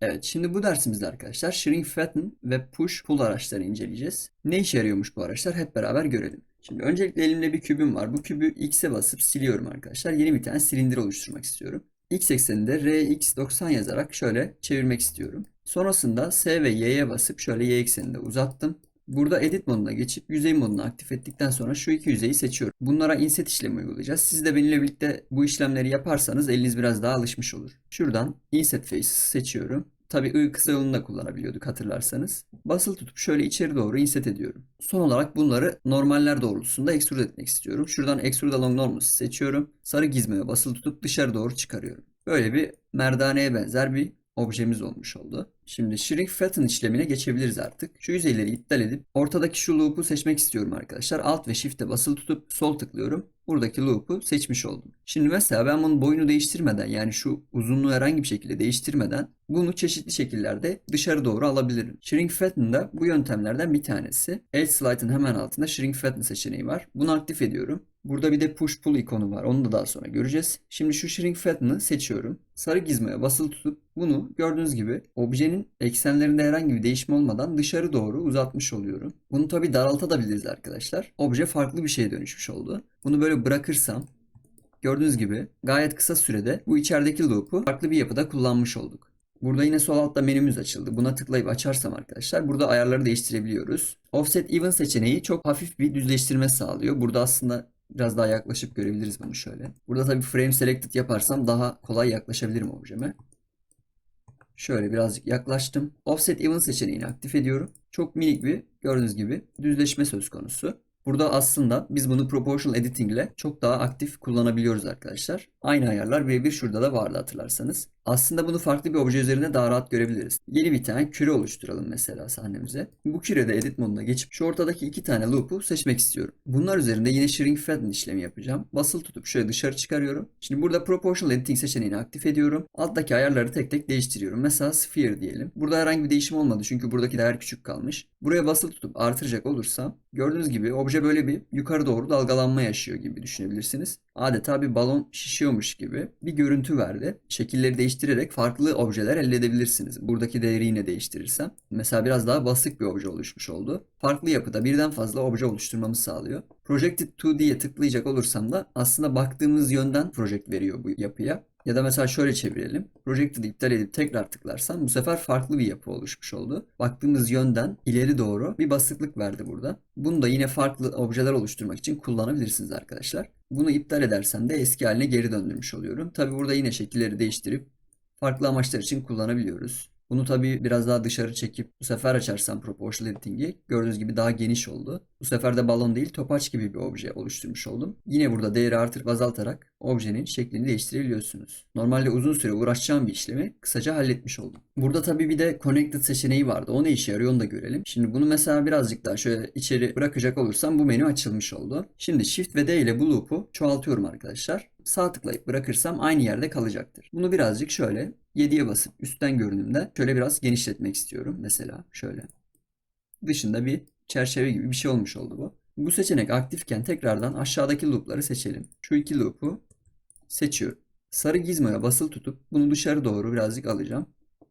Evet, şimdi bu dersimizde arkadaşlar Shrink, Fatten ve Push Pull araçlarını inceleyeceğiz. Ne işe yarıyormuş bu araçlar hep beraber görelim. Şimdi öncelikle elimde bir kübüm var. Bu kübü X'e basıp siliyorum arkadaşlar. Yeni bir tane silindir oluşturmak istiyorum. X ekseninde RX90 yazarak şöyle çevirmek istiyorum. Sonrasında S ve Y'ye basıp şöyle Y ekseninde uzattım. Burada edit moduna geçip yüzey modunu aktif ettikten sonra şu iki yüzeyi seçiyorum. Bunlara inset işlemi uygulayacağız. Siz de benimle birlikte bu işlemleri yaparsanız eliniz biraz daha alışmış olur. Şuradan inset faces seçiyorum. Tabii I kısa yolunu da kullanabiliyorduk hatırlarsanız. Basılı tutup şöyle içeri doğru inset ediyorum. Son olarak bunları normaller doğrultusunda extrude etmek istiyorum. Şuradan extrude along normals seçiyorum. Sarı gizmeye basılı tutup dışarı doğru çıkarıyorum. Böyle bir merdaneye benzer bir objemiz olmuş oldu. Şimdi shrink fatten işlemine geçebiliriz artık. Şu yüzeyleri iptal edip ortadaki şu loop'u seçmek istiyorum arkadaşlar. Alt ve shift'e basılı tutup sol tıklıyorum. Buradaki loop'u seçmiş oldum. Şimdi mesela ben bunun boyunu değiştirmeden yani şu uzunluğu herhangi bir şekilde değiştirmeden bunu çeşitli şekillerde dışarı doğru alabilirim. Shrink fatten da bu yöntemlerden bir tanesi. Edge slide'ın hemen altında shrink fatten seçeneği var. Bunu aktif ediyorum. Burada bir de push pull ikonu var. Onu da daha sonra göreceğiz. Şimdi şu shrink fatten'ı seçiyorum. Sarı gizmaya basılı tutup bunu gördüğünüz gibi objenin eksenlerinde herhangi bir değişim olmadan dışarı doğru uzatmış oluyorum. Bunu tabi daraltabiliriz arkadaşlar. Obje farklı bir şeye dönüşmüş oldu. Bunu böyle bırakırsam gördüğünüz gibi gayet kısa sürede bu içerideki loop'u farklı bir yapıda kullanmış olduk. Burada yine sol altta menümüz açıldı. Buna tıklayıp açarsam arkadaşlar burada ayarları değiştirebiliyoruz. Offset Even seçeneği çok hafif bir düzleştirme sağlıyor. Burada aslında biraz daha yaklaşıp görebiliriz bunu şöyle. Burada tabii frame selected yaparsam daha kolay yaklaşabilirim objeme. Şöyle birazcık yaklaştım. Offset Even seçeneğini aktif ediyorum. Çok minik bir gördüğünüz gibi düzleşme söz konusu. Burada aslında biz bunu Proportional Editing ile çok daha aktif kullanabiliyoruz arkadaşlar. Aynı ayarlar birebir şurada da vardı hatırlarsanız. Aslında bunu farklı bir obje üzerinde daha rahat görebiliriz. Yeni bir tane küre oluşturalım mesela sahnemize. Bu kürede edit moduna geçip şu ortadaki iki tane loop'u seçmek istiyorum. Bunlar üzerinde yine shrink fatten işlemi yapacağım. Basılı tutup şöyle dışarı çıkarıyorum. Şimdi burada proportional editing seçeneğini aktif ediyorum. Alttaki ayarları tek tek değiştiriyorum. Mesela sphere diyelim. Burada herhangi bir değişim olmadı çünkü buradaki değer küçük kalmış. Buraya basılı tutup artıracak olursam gördüğünüz gibi obje böyle bir yukarı doğru dalgalanma yaşıyor gibi düşünebilirsiniz. Adeta bir balon şişiyormuş gibi bir görüntü verdi. Şekilleri değiştirerek farklı objeler elde edebilirsiniz. Buradaki değeri yine değiştirirsem. Mesela biraz daha basık bir obje oluşmuş oldu. Farklı yapıda birden fazla obje oluşturmamı sağlıyor. Projected 2D'ye tıklayacak olursam da aslında baktığımız yönden project veriyor bu yapıya. Ya da mesela şöyle çevirelim. Projected'ı iptal edip tekrar tıklarsam bu sefer farklı bir yapı oluşmuş oldu. Baktığımız yönden ileri doğru bir basıklık verdi burada. Bunu da yine farklı objeler oluşturmak için kullanabilirsiniz arkadaşlar. Bunu iptal edersem de eski haline geri döndürmüş oluyorum. Tabi burada yine şekilleri değiştirip farklı amaçlar için kullanabiliyoruz. Bunu tabii biraz daha dışarı çekip bu sefer açarsam Proportional Editing'i gördüğünüz gibi daha geniş oldu. Bu sefer de balon değil topaç gibi bir obje oluşturmuş oldum. Yine burada değeri artırıp azaltarak objenin şeklini değiştirebiliyorsunuz. Normalde uzun süre uğraşacağım bir işlemi kısaca halletmiş oldum. Burada tabii bir de Connected seçeneği vardı. O ne işe yarıyor onu da görelim. Şimdi bunu mesela birazcık daha şöyle içeri bırakacak olursam bu menü açılmış oldu. Şimdi Shift ve D ile bu loop'u çoğaltıyorum arkadaşlar. Sağ tıklayıp bırakırsam aynı yerde kalacaktır. Bunu birazcık şöyle 7'ye basıp üstten görünümde şöyle biraz genişletmek istiyorum. Mesela şöyle. Dışında bir çerçeve gibi bir şey olmuş oldu bu. Bu seçenek aktifken tekrardan aşağıdaki loop'ları seçelim. Şu iki loop'u seçiyorum. Sarı gizmoya basılı tutup bunu dışarı doğru birazcık alacağım.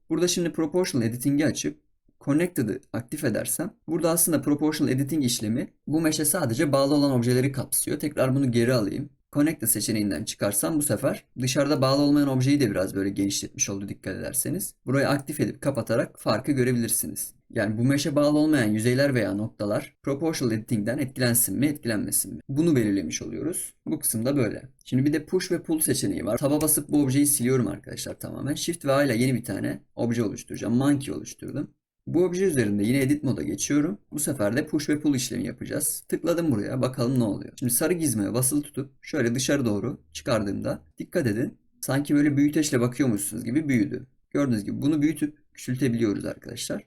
Burada şimdi Proportional Editing'i açıp Connected'ı aktif edersem burada aslında Proportional Editing işlemi bu meşe sadece bağlı olan objeleri kapsıyor. Tekrar bunu geri alayım. Connected seçeneğinden çıkarsam bu sefer dışarıda bağlı olmayan objeyi de biraz böyle genişletmiş oldu dikkat ederseniz. Burayı aktif edip kapatarak farkı görebilirsiniz. Yani bu meşe bağlı olmayan yüzeyler veya noktalar proportional editing'den etkilensin mi etkilenmesin mi? Bunu belirlemiş oluyoruz. Bu kısımda böyle. Şimdi bir de push ve pull seçeneği var. Taba basıp bu objeyi siliyorum arkadaşlar tamamen. Shift ve A ile yeni bir tane obje oluşturacağım. Monkey oluşturdum. Bu obje üzerinde yine edit moda geçiyorum. Bu sefer de push ve pull işlemi yapacağız. Tıkladım buraya bakalım ne oluyor. Şimdi sarı gizmeye basılı tutup şöyle dışarı doğru çıkardığımda dikkat edin. Sanki böyle büyüteçle bakıyormuşsunuz gibi büyüdü. Gördüğünüz gibi bunu büyütüp küçültebiliyoruz arkadaşlar.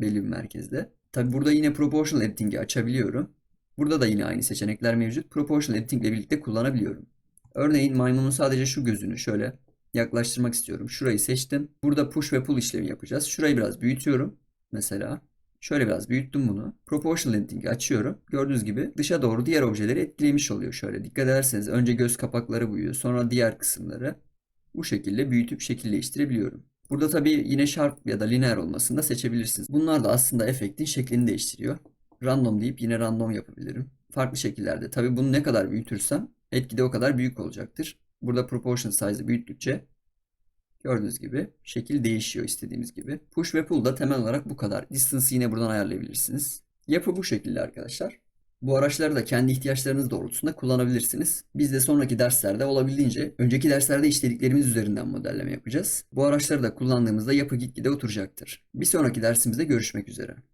Belli bir merkezde. Tabi burada yine proportional editing'i açabiliyorum. Burada da yine aynı seçenekler mevcut. Proportional editing ile birlikte kullanabiliyorum. Örneğin maymunun sadece şu gözünü şöyle yaklaştırmak istiyorum. Şurayı seçtim. Burada push ve pull işlemi yapacağız. Şurayı biraz büyütüyorum. Mesela şöyle biraz büyüttüm bunu. Proportional editing'i açıyorum. Gördüğünüz gibi dışa doğru diğer objeleri etkilemiş oluyor şöyle. Dikkat ederseniz önce göz kapakları büyüyor. Sonra diğer kısımları bu şekilde büyütüp şekilleştirebiliyorum. Burada tabii yine sharp ya da lineer olmasını da seçebilirsiniz. Bunlar da aslında efektin şeklini değiştiriyor. Random deyip yine random yapabilirim. Farklı şekillerde. Tabii bunu ne kadar büyütürsem etki de o kadar büyük olacaktır. Burada proportion size'ı büyüttükçe gördüğünüz gibi şekil değişiyor istediğimiz gibi. Push ve pull da temel olarak bu kadar. Distance'ı yine buradan ayarlayabilirsiniz. Yapı bu şekilde arkadaşlar. Bu araçları da kendi ihtiyaçlarınız doğrultusunda kullanabilirsiniz. Biz de sonraki derslerde olabildiğince önceki derslerde işlediklerimiz üzerinden modelleme yapacağız. Bu araçları da kullandığımızda yapı gitgide oturacaktır. Bir sonraki dersimizde görüşmek üzere.